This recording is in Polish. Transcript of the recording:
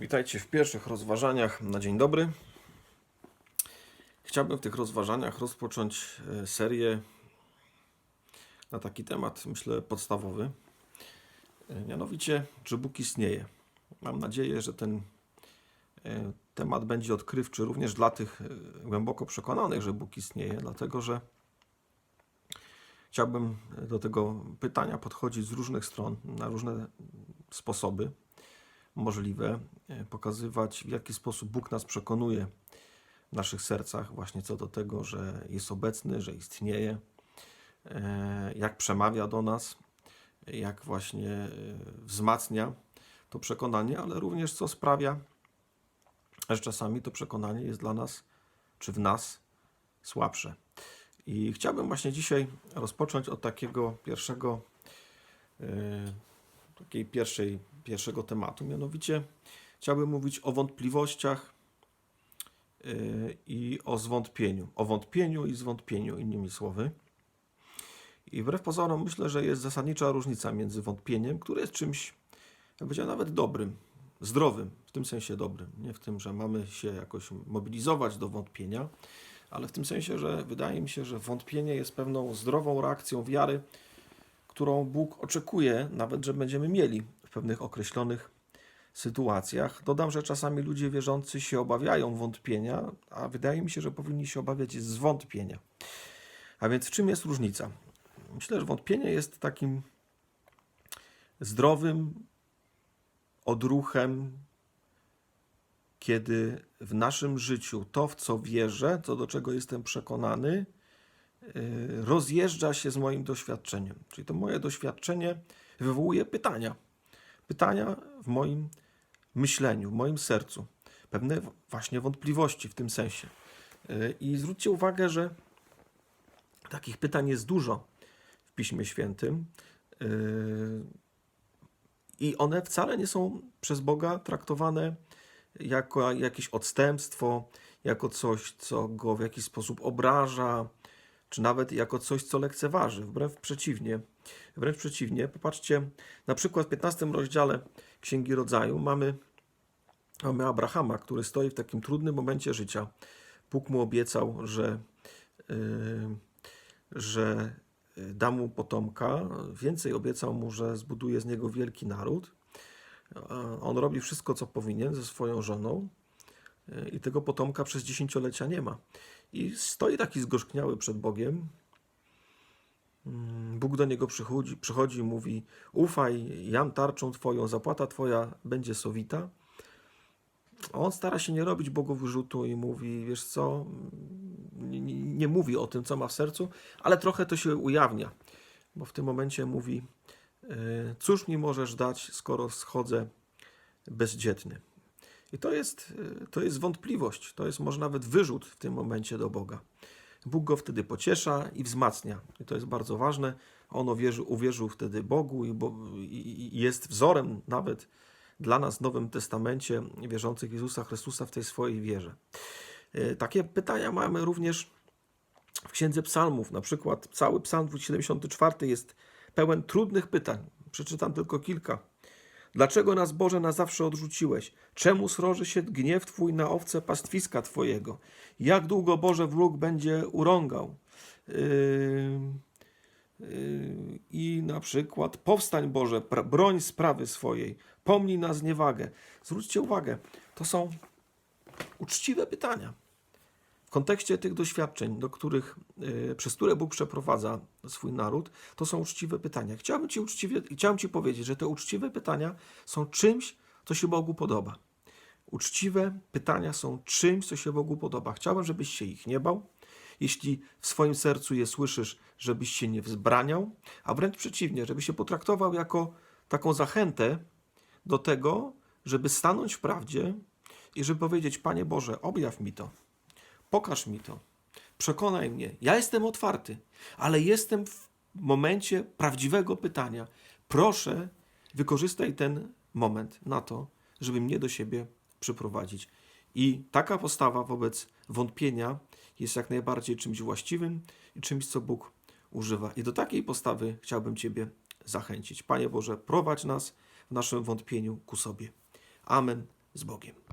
Witajcie w pierwszych rozważaniach na dzień dobry. Chciałbym w tych rozważaniach rozpocząć e, serię na taki temat, myślę, podstawowy. E, Mianowicie, czy Bóg istnieje? Mam nadzieję, że ten e, temat będzie odkrywczy również dla tych głęboko przekonanych, że Bóg istnieje, dlatego że chciałbym do tego pytania podchodzić z różnych stron, na różne sposoby możliwe, e, pokazywać w jaki sposób Bóg nas przekonuje w naszych sercach właśnie co do tego, że jest obecny, że istnieje, e, jak przemawia do nas, jak właśnie e, wzmacnia to przekonanie, ale również co sprawia, że czasami to przekonanie jest dla nas czy w nas słabsze. I chciałbym właśnie dzisiaj rozpocząć od takiego pierwszego takiej pierwszej, pierwszego tematu. Mianowicie chciałbym mówić o wątpliwościach yy, i o zwątpieniu. O wątpieniu i zwątpieniu, innymi słowy. I wbrew pozorom myślę, że jest zasadnicza różnica między wątpieniem, które jest czymś, jak nawet dobrym, zdrowym, w tym sensie dobrym. Nie w tym, że mamy się jakoś mobilizować do wątpienia, ale w tym sensie, że wydaje mi się, że wątpienie jest pewną zdrową reakcją wiary, którą Bóg oczekuje, nawet że będziemy mieli w pewnych określonych sytuacjach. Dodam, że czasami ludzie wierzący się obawiają wątpienia, a wydaje mi się, że powinni się obawiać zwątpienia. A więc w czym jest różnica? Myślę, że wątpienie jest takim zdrowym odruchem, kiedy w naszym życiu to, w co wierzę, co do czego jestem przekonany, y, rozjeżdża się z moim doświadczeniem. Czyli to moje doświadczenie wywołuje pytania. Pytania w moim myśleniu, w moim sercu. Pewne właśnie wątpliwości w tym sensie. Y, I zwróćcie uwagę, że takich pytań jest dużo w Piśmie Świętym. Y, I one wcale nie są przez Boga traktowane jako jakieś odstępstwo, jako coś, co go w jakiś sposób obraża, czy nawet jako coś, co lekceważy. Wbrew przeciwnie. Wręcz przeciwnie. Popatrzcie, na przykład w 15 rozdziale Księgi Rodzaju mamy, mamy Abrahama, który stoi w takim trudnym momencie życia. Bóg mu obiecał, że, yy, że da mu potomka. Więcej obiecał mu, że zbuduje z niego wielki naród. On robi wszystko, co powinien ze swoją żoną yy, i tego potomka przez dziesięciolecia nie ma. I stoi taki zgorzkniały przed Bogiem. Mm, Bóg do niego przychodzi, przychodzi i mówi: Ufaj, jam tarczą twoją, zapłata twoja będzie sowita. On stara się nie robić Bogu wyrzutu i mówi: Wiesz co, nie, nie, nie mówi o tym, co ma w sercu, ale trochę to się ujawnia, bo w tym momencie mówi: "E, Cóż mi możesz dać, skoro schodzę bezdzietny? I to jest, y, to jest wątpliwość, to jest może nawet wyrzut w tym momencie do Boga. Bóg go wtedy pociesza i wzmacnia. I to jest bardzo ważne. On uwierzył, uwierzył wtedy Bogu i, bo, i, jest wzorem nawet dla nas w Nowym Testamencie wierzących Jezusa Chrystusa w tej swojej wierze. Y, Takie pytania mamy również w Księdze Psalmów. Na przykład cały Psalm 74 jest pełen trudnych pytań. Przeczytam tylko kilka. Dlaczego nas, Boże, na zawsze odrzuciłeś? Czemu sroży się gniew Twój na owce pastwiska Twojego? Jak długo, Boże, wróg będzie urągał? Yy, yy, I na przykład, powstań, Boże, broń sprawy swojej, pomnij na zniewagę. Zwróćcie uwagę, to są uczciwe pytania. W kontekście tych doświadczeń, do których, yy, przez które Bóg przeprowadza swój naród, to są uczciwe pytania. Chciałbym ci, uczciwie, chciałem Ci powiedzieć, że te uczciwe pytania są czymś, co się Bogu podoba. Uczciwe pytania są czymś, co się Bogu podoba. Chciałbym, żebyś się ich nie bał. Jeśli w swoim sercu je słyszysz, żebyś się nie wzbraniał, a wręcz przeciwnie, żebyś się potraktował jako taką zachętę do tego, żeby stanąć w prawdzie i żeby powiedzieć: Panie Boże, objaw mi to. Pokaż mi to. Przekonaj mnie. Ja jestem otwarty, ale jestem w momencie prawdziwego pytania. Proszę, wykorzystaj ten moment na to, żeby mnie do siebie przyprowadzić. I taka postawa wobec wątpienia jest jak najbardziej czymś właściwym i czymś, co Bóg używa. I do takiej postawy chciałbym Ciebie zachęcić. Panie Boże, prowadź nas w naszym wątpieniu ku sobie. Amen, z Bogiem.